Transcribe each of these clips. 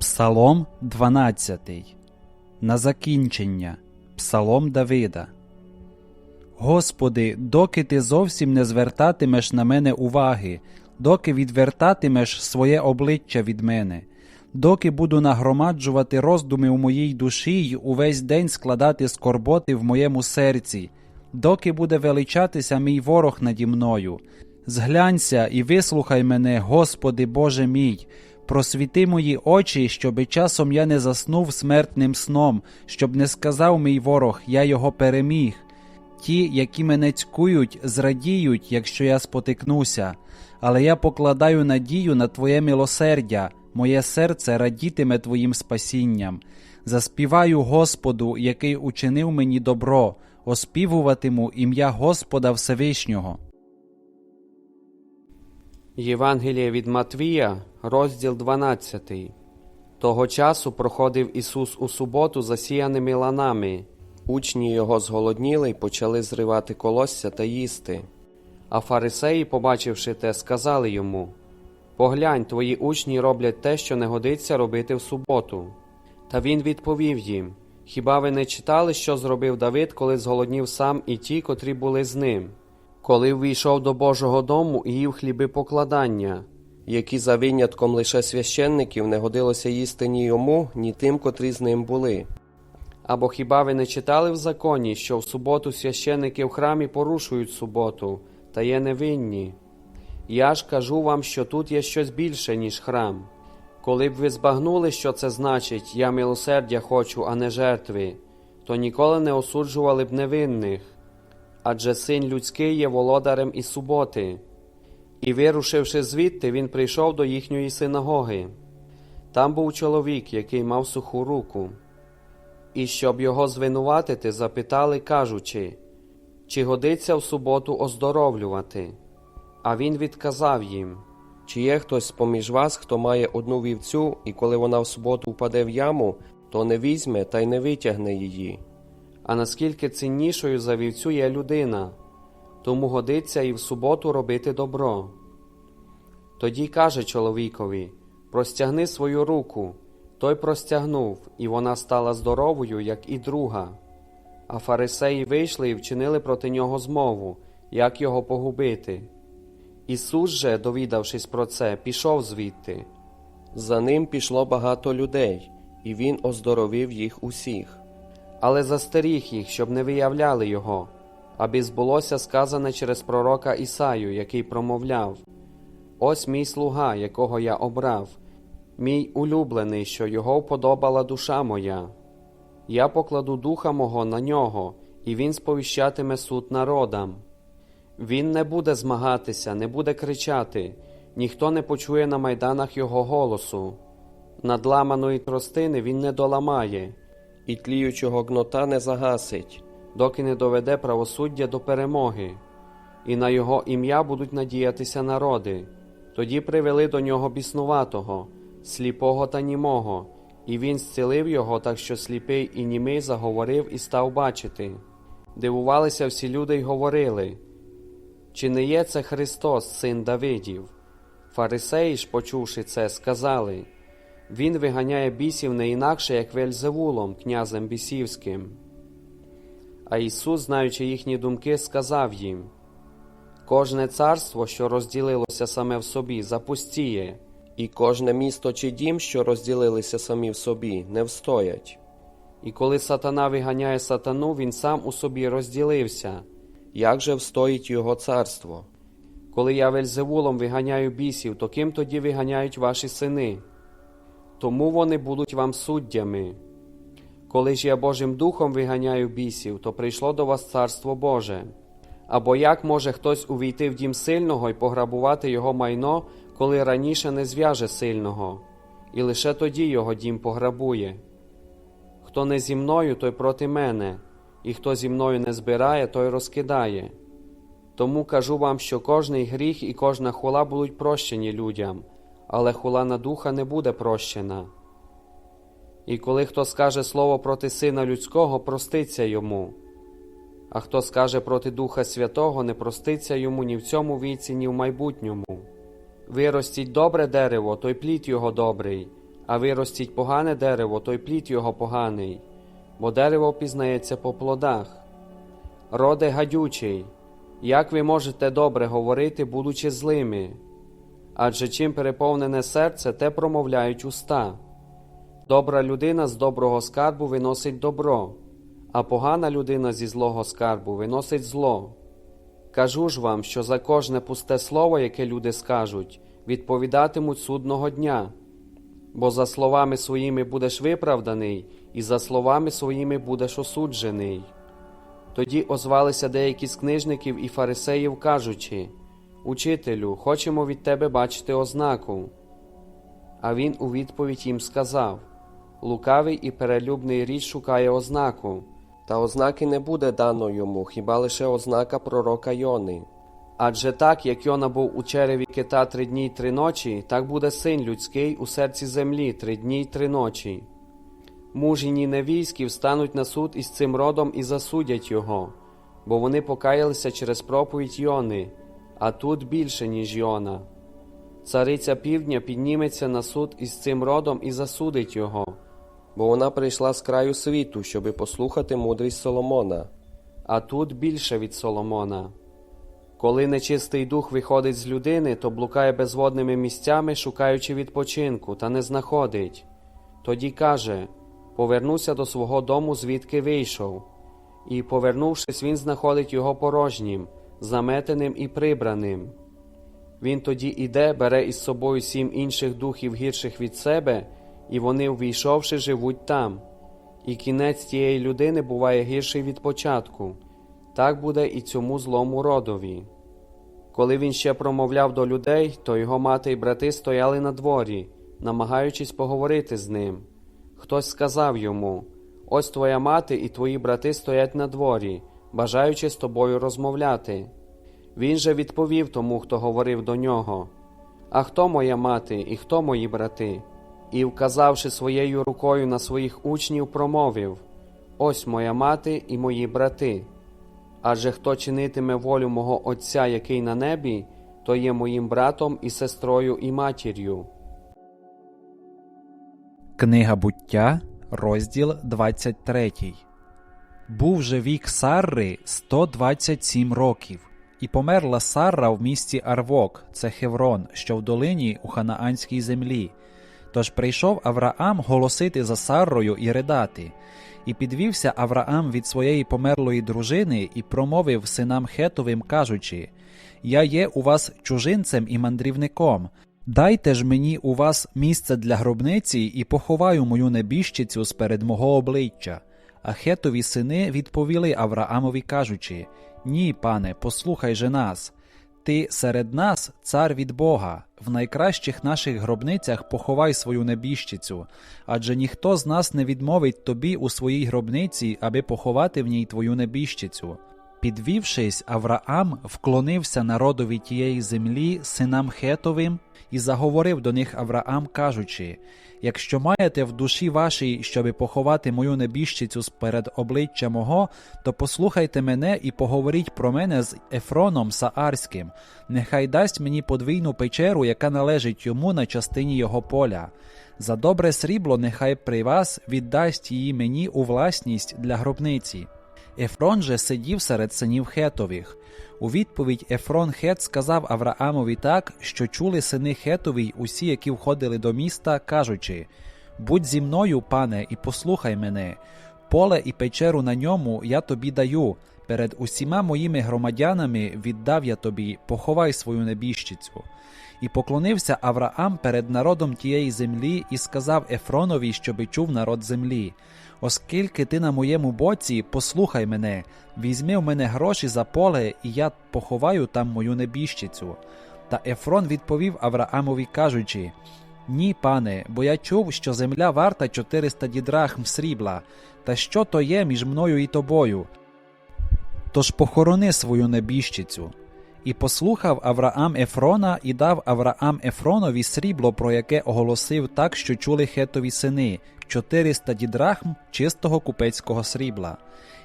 Псалом 12. На закінчення. Псалом Давида. Господи, доки ти зовсім не звертатимеш на мене уваги, доки відвертатимеш своє обличчя від мене, доки буду нагромаджувати роздуми у моїй душі й увесь день складати скорботи в моєму серці, доки буде величатися мій ворог наді мною. Зглянься і вислухай мене, Господи Боже мій, просвіти мої очі, щоби часом я не заснув смертним сном, щоб не сказав мій ворог, я його переміг. Ті, які мене цькують, зрадіють, якщо я спотикнуся, але я покладаю надію на Твоє милосердя, моє серце радітиме Твоїм спасінням. Заспіваю Господу, який учинив мені добро, оспівуватиму ім'я Господа Всевишнього. Євангеліє від Матвія, розділ 12. Того часу проходив Ісус у суботу засіяними ланами. Учні його зголодніли й почали зривати колосся та їсти. А фарисеї, побачивши те, сказали йому Поглянь, твої учні роблять те, що не годиться робити в суботу. Та він відповів їм Хіба ви не читали, що зробив Давид, коли зголоднів сам і ті, котрі були з ним? Коли ввійшов до Божого дому і їв хліби покладання, які за винятком лише священників не годилося їсти ні йому, ні тим, котрі з ним були. Або хіба ви не читали в законі, що в суботу священники в храмі порушують суботу та є невинні? Я ж кажу вам, що тут є щось більше, ніж храм. Коли б ви збагнули, що це значить, я милосердя хочу, а не жертви, то ніколи не осуджували б невинних. Адже син людський є володарем і суботи. І, вирушивши звідти, він прийшов до їхньої синагоги. Там був чоловік, який мав суху руку. І щоб його звинуватити, запитали, кажучи, чи годиться в суботу оздоровлювати. А він відказав їм Чи є хтось поміж вас, хто має одну вівцю, і коли вона в суботу впаде в яму, то не візьме та й не витягне її. А наскільки ціннішою за вівцю є людина, тому годиться і в суботу робити добро. Тоді каже чоловікові простягни свою руку. Той простягнув, і вона стала здоровою, як і друга. А фарисеї вийшли і вчинили проти нього змову, як його погубити. Ісус же, довідавшись про це, пішов звідти. За ним пішло багато людей, і він оздоровив їх усіх. Але застеріг їх, щоб не виявляли його, аби збулося сказане через пророка Ісаю, який промовляв: Ось мій слуга, якого я обрав, мій улюблений, що його вподобала душа моя. Я покладу духа мого на нього, і він сповіщатиме суд народам. Він не буде змагатися, не буде кричати, ніхто не почує на майданах його голосу. Надламаної тростини він не доламає І тліючого гнота не загасить. доки не доведе правосуддя до перемоги, і на його ім'я будуть надіятися народи. Тоді привели до нього біснуватого, сліпого та німого, і він зцілив його, так що сліпий і німий заговорив і став бачити. Дивувалися всі люди й говорили, чи не є це Христос, син Давидів? Фарисеї ж, почувши це, сказали Він виганяє бісів не інакше, як Вельзевулом, князем бісівським. А Ісус, знаючи їхні думки, сказав їм: Кожне царство, що розділилося саме в собі, запустіє, І кожне місто чи дім, що розділилися самі в собі, не встоять. і коли сатана виганяє сатану, він сам у собі розділився. Як же встоїть його царство? Коли я Вельзевулом виганяю бісів, то ким тоді виганяють ваші сини? Тому вони будуть вам суддями. Коли ж я Божим Духом виганяю бісів, то прийшло до вас Царство Боже. Або як може хтось увійти в дім сильного і пограбувати його майно, коли раніше не зв'яже сильного, і лише тоді його дім пограбує? Хто не зі мною, той проти мене, і хто зі мною не збирає, той розкидає. Тому кажу вам, що кожний гріх і кожна хула будуть прощені людям, але хула на духа не буде прощена. І коли хто скаже слово проти Сина Людського, проститься йому. А хто скаже проти Духа Святого, не проститься йому ні в цьому віці, ні в майбутньому. Виростіть добре дерево, то й плід його добрий, а виростіть погане дерево, то й плід його поганий, бо дерево пізнається по плодах. Роде гадючий, як ви можете добре говорити, будучи злими? Адже чим переповнене серце, те промовляють уста. Добра людина з доброго скарбу виносить добро, а погана людина зі злого скарбу виносить зло. Кажу ж вам, що за кожне пусте слово, яке люди скажуть, відповідатимуть судного дня. Бо за словами своїми будеш виправданий, і за словами своїми будеш осуджений. Тоді озвалися деякі з книжників і фарисеїв, кажучи Учителю, хочемо від тебе бачити ознаку. А він у відповідь їм сказав Лукавий і перелюбний річ шукає ознаку, Та ознаки не буде дано йому, хіба лише ознака пророка Йони. адже так, як Йона був у череві кита три дні й три ночі, так буде син людський у серці землі три дні й три ночі. Мужі Ніневійські встануть на суд із цим родом і засудять його, бо вони покаялися через проповідь Йони, а тут більше, ніж Йона. Цариця півдня підніметься на суд із цим родом і засудить його, Бо вона прийшла з краю світу, щоби послухати мудрість Соломона. а тут більше від Соломона. Коли нечистий дух виходить з людини, то блукає безводними місцями, шукаючи відпочинку, та не знаходить. Тоді каже Повернуся до свого дому, звідки вийшов. І, повернувшись, він знаходить його порожнім, заметеним і прибраним. Він тоді іде, бере із собою сім інших духів гірших від себе, і вони, увійшовши, живуть там. І кінець тієї людини буває гірший від початку. Так буде і цьому злому родові. Коли він ще промовляв до людей, то його мати й брати стояли на дворі, намагаючись поговорити з ним. Хтось сказав йому: Ось твоя мати і твої брати стоять на дворі, бажаючи з тобою розмовляти. Він же відповів тому, хто говорив до нього: А хто моя мати і хто мої брати? І, вказавши своєю рукою на своїх учнів, промовив: Ось моя мати і мої брати. Адже хто чинитиме волю мого Отця, який на небі, то є моїм братом і сестрою і матір'ю. Книга буття, розділ 23. Був же вік Сарри 127 років, і померла Сарра в місті Арвок, це Хеврон, що в долині у ханаанській землі. Тож прийшов Авраам голосити за Саррою і ридати. І підвівся Авраам від своєї померлої дружини і промовив синам Хетовим, кажучи: Я є у вас чужинцем і мандрівником. Дайте ж мені у вас місце для гробниці і поховаю мою небіжчицю сперед мого обличчя. А Хетові сини відповіли Авраамові, кажучи: Ні, пане, послухай же нас. Ти серед нас цар від Бога, в найкращих наших гробницях поховай свою небіжчицю, адже ніхто з нас не відмовить тобі у своїй гробниці, аби поховати в ній твою небіжчицю. Підвівшись, Авраам вклонився народові тієї землі, синам Хетовим, і заговорив до них Авраам, кажучи: Якщо маєте в душі вашій, щоби поховати мою небіжчицю сперед обличчя мого, то послухайте мене і поговоріть про мене з Ефроном Саарським. Нехай дасть мені подвійну печеру, яка належить йому на частині його поля. За добре срібло, нехай при вас віддасть її мені у власність для гробниці. Ефрон же сидів серед синів Хетових. У відповідь Ефрон Хет сказав Авраамові так, що чули сини Хетові усі, які входили до міста, кажучи: Будь зі мною, пане, і послухай мене. Поле і печеру на ньому я тобі даю. Перед усіма моїми громадянами віддав я тобі, поховай свою небіжчицю. І поклонився Авраам перед народом тієї землі і сказав Ефронові, щоби чув народ землі. Оскільки ти на моєму боці, послухай мене, візьми в мене гроші за поле, і я поховаю там мою небіжчицю. Та Ефрон відповів Авраамові, кажучи: Ні, пане, бо я чув, що земля варта 400 дідрахм срібла, та що то є між мною і тобою? Тож похорони свою небіжчицю. І послухав Авраам Ефрона і дав Авраам Ефронові срібло, про яке оголосив так, що чули хетові сини 400 дідрахм чистого купецького срібла.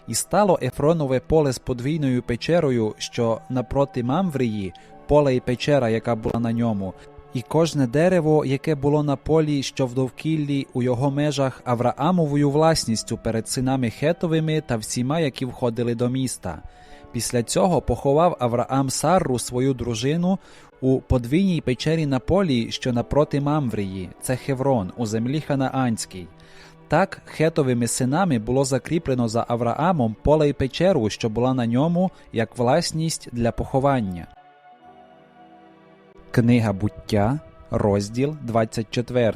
І стало Ефронове поле з подвійною печерою, що напроти Мамврії, поле і печера, яка була на ньому, І кожне дерево, яке було на полі, що в довкіллі у його межах Авраамовою власністю перед синами Хетовими та всіма, які входили до міста. Після цього поховав Авраам Сарру, свою дружину, у подвійній печері на полі, що напроти Мамврії, це Хеврон, у землі Ханаанській. Так хетовими синами було закріплено за Авраамом поле й печеру, що була на ньому, як власність для поховання. Книга буття, розділ 24.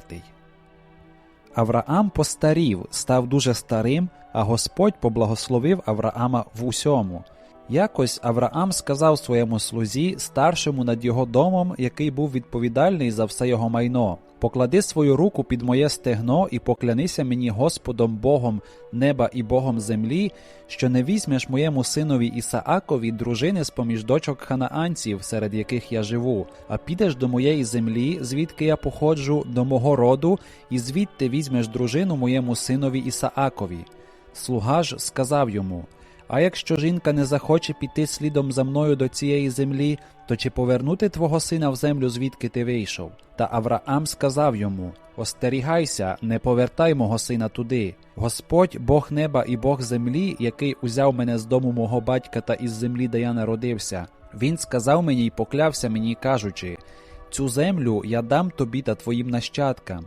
Авраам постарів, став дуже старим, а Господь поблагословив Авраама в усьому. Якось Авраам сказав своєму слузі, старшому над його домом, який був відповідальний за все його майно: Поклади свою руку під моє стегно і поклянися мені Господом Богом неба і Богом землі, що не візьмеш моєму синові Ісаакові дружини з поміж дочок ханаанців, серед яких я живу, а підеш до моєї землі, звідки я походжу, до мого роду, і звідти візьмеш дружину моєму синові Ісаакові. Слуга ж сказав йому. А якщо жінка не захоче піти слідом за мною до цієї землі, то чи повернути твого сина в землю, звідки ти вийшов? Та Авраам сказав йому: Остерігайся, не повертай мого сина туди. Господь, Бог неба і Бог землі, який узяв мене з дому мого батька та із землі, де я народився. Він сказав мені й поклявся мені, кажучи: Цю землю я дам тобі та твоїм нащадкам.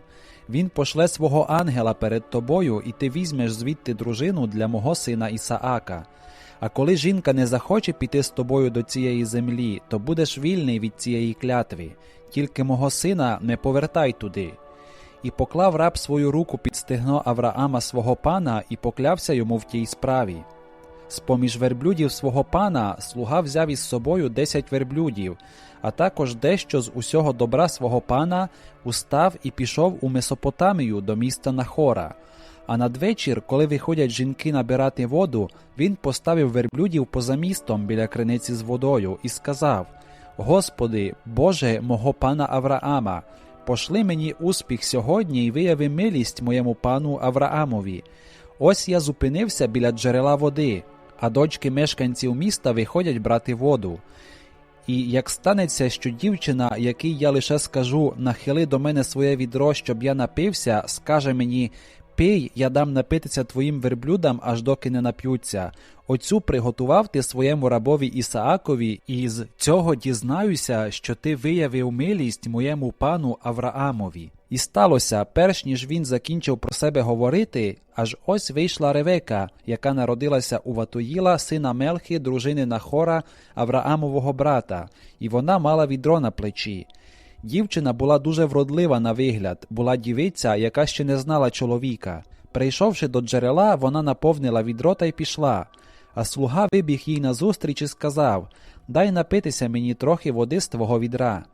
Він пошле свого ангела перед тобою, і ти візьмеш звідти дружину для мого сина Ісаака. А коли жінка не захоче піти з тобою до цієї землі, то будеш вільний від цієї клятви, тільки мого сина не повертай туди. І поклав раб свою руку під стегно Авраама свого пана і поклявся йому в тій справі. З поміж верблюдів свого пана слуга взяв із собою десять верблюдів, а також дещо з усього добра свого пана устав і пішов у Месопотамію до міста Нахора. А надвечір, коли виходять жінки набирати воду, він поставив верблюдів поза містом біля криниці з водою і сказав: Господи, Боже мого пана Авраама, пошли мені успіх сьогодні і вияви милість моєму пану Авраамові. Ось я зупинився біля джерела води, а дочки мешканців міста виходять брати воду. І як станеться, що дівчина, якій я лише скажу, нахили до мене своє відро, щоб я напився, скаже мені Пий, я дам напитися твоїм верблюдам, аж доки не нап'ються. Оцю приготував ти своєму рабові Ісаакові, і з цього дізнаюся, що ти виявив милість моєму пану Авраамові. І сталося, перш ніж він закінчив про себе говорити, аж ось вийшла Ревека, яка народилася у Ватуїла, сина Мелхи, дружини Нахора, Авраамового брата, і вона мала відро на плечі. Дівчина була дуже вродлива на вигляд, була дівиця, яка ще не знала чоловіка. Прийшовши до джерела, вона наповнила відро та й пішла. А слуга вибіг їй назустріч і сказав Дай напитися мені трохи води з твого відра.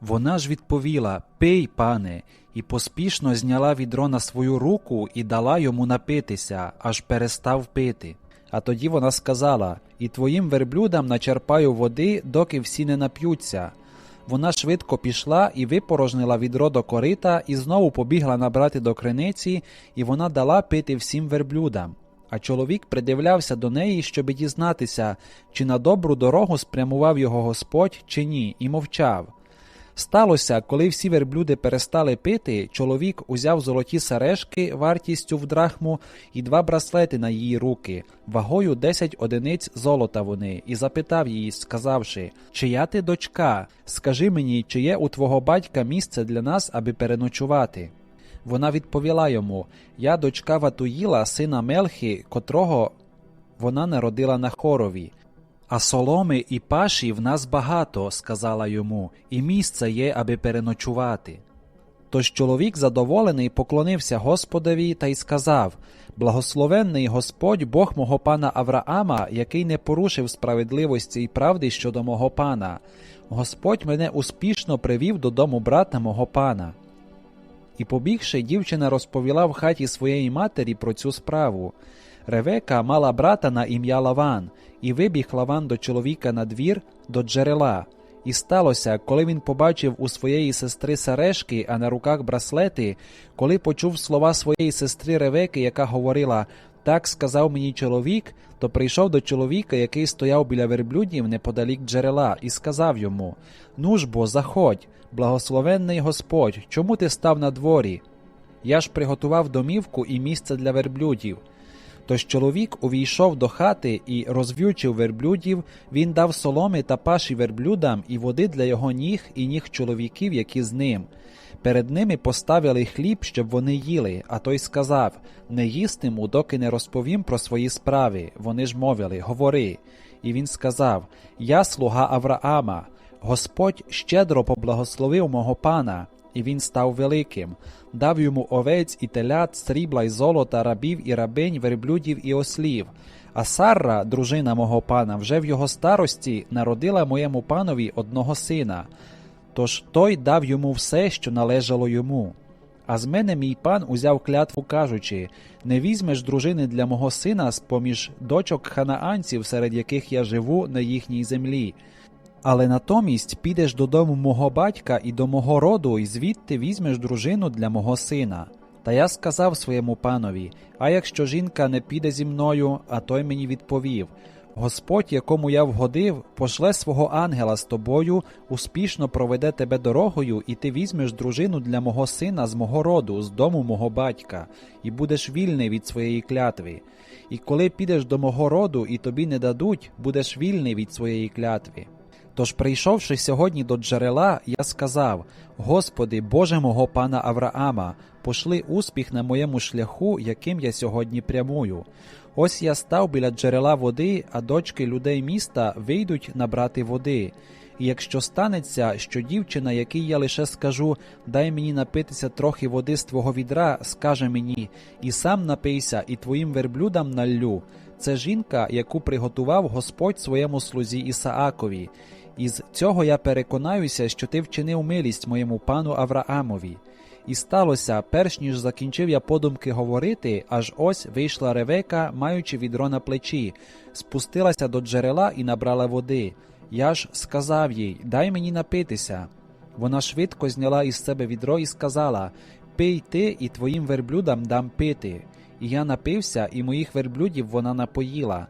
Вона ж відповіла Пий, пане, і поспішно зняла відро на свою руку і дала йому напитися, аж перестав пити. А тоді вона сказала І твоїм верблюдам начерпаю води, доки всі не нап'ються. Вона швидко пішла і випорожнила відро до корита, і знову побігла набрати до криниці, і вона дала пити всім верблюдам. А чоловік придивлявся до неї, щоби дізнатися, чи на добру дорогу спрямував його Господь, чи ні, і мовчав. Сталося, коли всі верблюди перестали пити, чоловік узяв золоті сережки вартістю в драхму і два браслети на її руки, вагою десять одиниць золота вони, і запитав її, сказавши: Чия ти дочка? Скажи мені, чи є у твого батька місце для нас, аби переночувати? Вона відповіла йому: Я дочка Ватуїла, сина Мелхи, котрого вона народила на хорові. А соломи і паші в нас багато, сказала йому, і місце є, аби переночувати. Тож чоловік задоволений поклонився Господові та й сказав Благословенний Господь Бог мого пана Авраама, який не порушив справедливості і правди щодо мого пана. Господь мене успішно привів додому брата мого пана. І побігши, дівчина розповіла в хаті своєї матері про цю справу. Ревека мала брата на ім'я Лаван, і вибіг Лаван до чоловіка на двір, до джерела. І сталося, коли він побачив у своєї сестри сережки, а на руках браслети, коли почув слова своєї сестри Ревеки, яка говорила Так сказав мені чоловік, то прийшов до чоловіка, який стояв біля верблюдів неподалік джерела, і сказав йому: Ну ж бо, заходь, благословенний Господь, чому ти став на дворі? Я ж приготував домівку і місце для верблюдів. Тож чоловік увійшов до хати і розв'ючив верблюдів, він дав соломи та паші верблюдам і води для його ніг і ніг чоловіків, які з ним. Перед ними поставили хліб, щоб вони їли, а той сказав Не їстиму, доки не розповім про свої справи. Вони ж мовили Говори. І він сказав Я слуга Авраама. Господь щедро поблагословив мого пана, і він став великим, дав йому овець і телят, срібла й золота, рабів і рабинь, верблюдів і ослів. А Сарра, дружина мого пана, вже в його старості народила моєму панові одного сина. Тож той дав йому все, що належало йому. А з мене мій пан узяв клятву, кажучи: Не візьмеш дружини для мого сина з поміж дочок ханаанців, серед яких я живу на їхній землі. Але натомість підеш додому мого батька і до мого роду, і звідти візьмеш дружину для мого сина. Та я сказав своєму панові: А якщо жінка не піде зі мною, а той мені відповів: Господь, якому я вгодив, пошле свого ангела з тобою, успішно проведе тебе дорогою, і ти візьмеш дружину для мого сина з мого роду, з дому мого батька, і будеш вільний від своєї клятви. І коли підеш до мого роду, і тобі не дадуть, будеш вільний від своєї клятви. Тож, прийшовши сьогодні до джерела, я сказав: Господи, Боже мого пана Авраама, пошли успіх на моєму шляху, яким я сьогодні прямую. Ось я став біля джерела води, а дочки людей міста вийдуть набрати води. І якщо станеться, що дівчина, якій я лише скажу, дай мені напитися трохи води з твого відра, скаже мені, і сам напийся, і твоїм верблюдам наллю. Це жінка, яку приготував Господь своєму слузі Ісаакові. Із цього я переконаюся, що ти вчинив милість моєму пану Авраамові. І сталося, перш ніж закінчив я подумки говорити, аж ось вийшла ревека, маючи відро на плечі, спустилася до джерела і набрала води. Я ж сказав їй Дай мені напитися. Вона швидко зняла із себе відро і сказала Пий ти, і твоїм верблюдам дам пити. І я напився, і моїх верблюдів вона напоїла.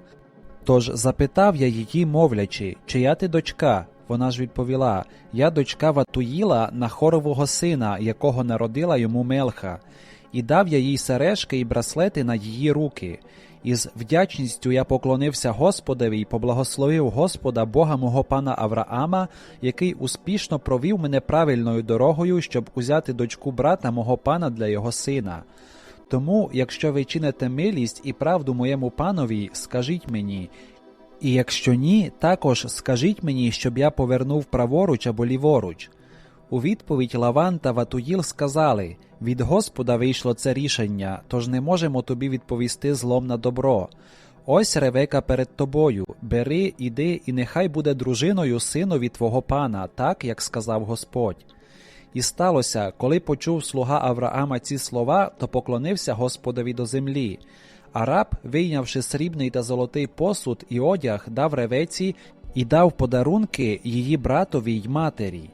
Тож запитав я її, мовлячи, чия ти дочка? Вона ж відповіла: Я дочка Ватуїла Нахорового сина, якого народила йому Мелха, і дав я їй сережки і браслети на її руки. І з вдячністю я поклонився Господові і поблагословив Господа Бога мого пана Авраама, який успішно провів мене правильною дорогою, щоб узяти дочку брата мого пана для його сина. Тому, якщо ви чините милість і правду моєму панові, скажіть мені. І якщо ні, також скажіть мені, щоб я повернув праворуч або ліворуч. У відповідь Лаван та Ватуїл сказали від Господа вийшло це рішення, тож не можемо тобі відповісти злом на добро. Ось ревека перед тобою, бери, іди, і нехай буде дружиною синові твого пана, так як сказав Господь. І сталося, коли почув слуга Авраама ці слова, то поклонився Господові до землі. А раб, вийнявши срібний та золотий посуд і одяг, дав ревеці і дав подарунки її братові й матері.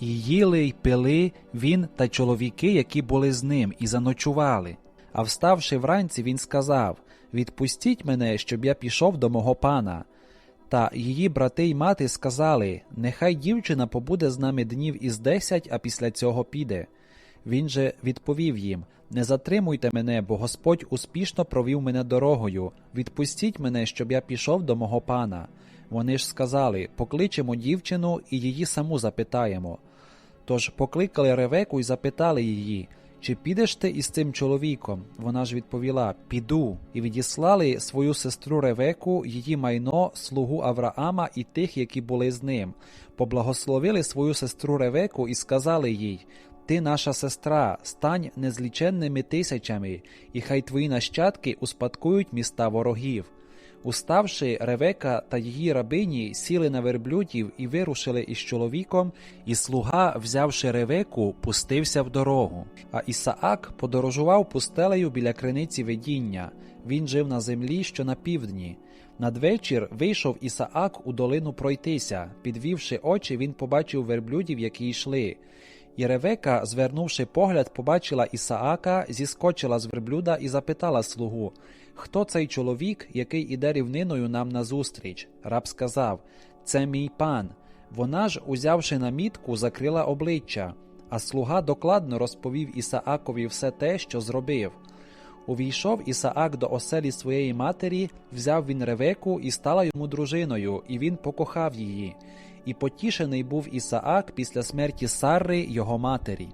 І їли й пили він та чоловіки, які були з ним, і заночували. А вставши вранці, він сказав Відпустіть мене, щоб я пішов до мого пана. Та її брати й мати сказали Нехай дівчина побуде з нами днів із десять, а після цього піде. Він же відповів їм Не затримуйте мене, бо Господь успішно провів мене дорогою. Відпустіть мене, щоб я пішов до мого пана. Вони ж сказали Покличемо дівчину і її саму запитаємо. Тож покликали Ревеку і запитали її, чи підеш ти із цим чоловіком? Вона ж відповіла Піду, і відіслали свою сестру Ревеку, її майно, слугу Авраама і тих, які були з ним. Поблагословили свою сестру Ревеку і сказали їй Ти наша сестра, стань незліченними тисячами, і хай твої нащадки успадкують міста ворогів. Уставши, Ревека та її рабині сіли на верблюдів і вирушили із чоловіком, і слуга, взявши Ревеку, пустився в дорогу. А Ісаак подорожував пустелею біля криниці видіння. Він жив на землі, що на півдні. Надвечір вийшов Ісаак у долину пройтися. Підвівши очі, він побачив верблюдів, які йшли. І Ревека, звернувши погляд, побачила Ісаака, зіскочила з верблюда і запитала слугу: Хто цей чоловік, який іде рівниною нам назустріч? Раб сказав: Це мій пан. Вона ж, узявши намітку, закрила обличчя, а слуга докладно розповів Ісаакові все те, що зробив. Увійшов Ісаак до оселі своєї матері, взяв він ревеку і стала йому дружиною, і він покохав її. І потішений був Ісаак після смерті Сарри, його матері.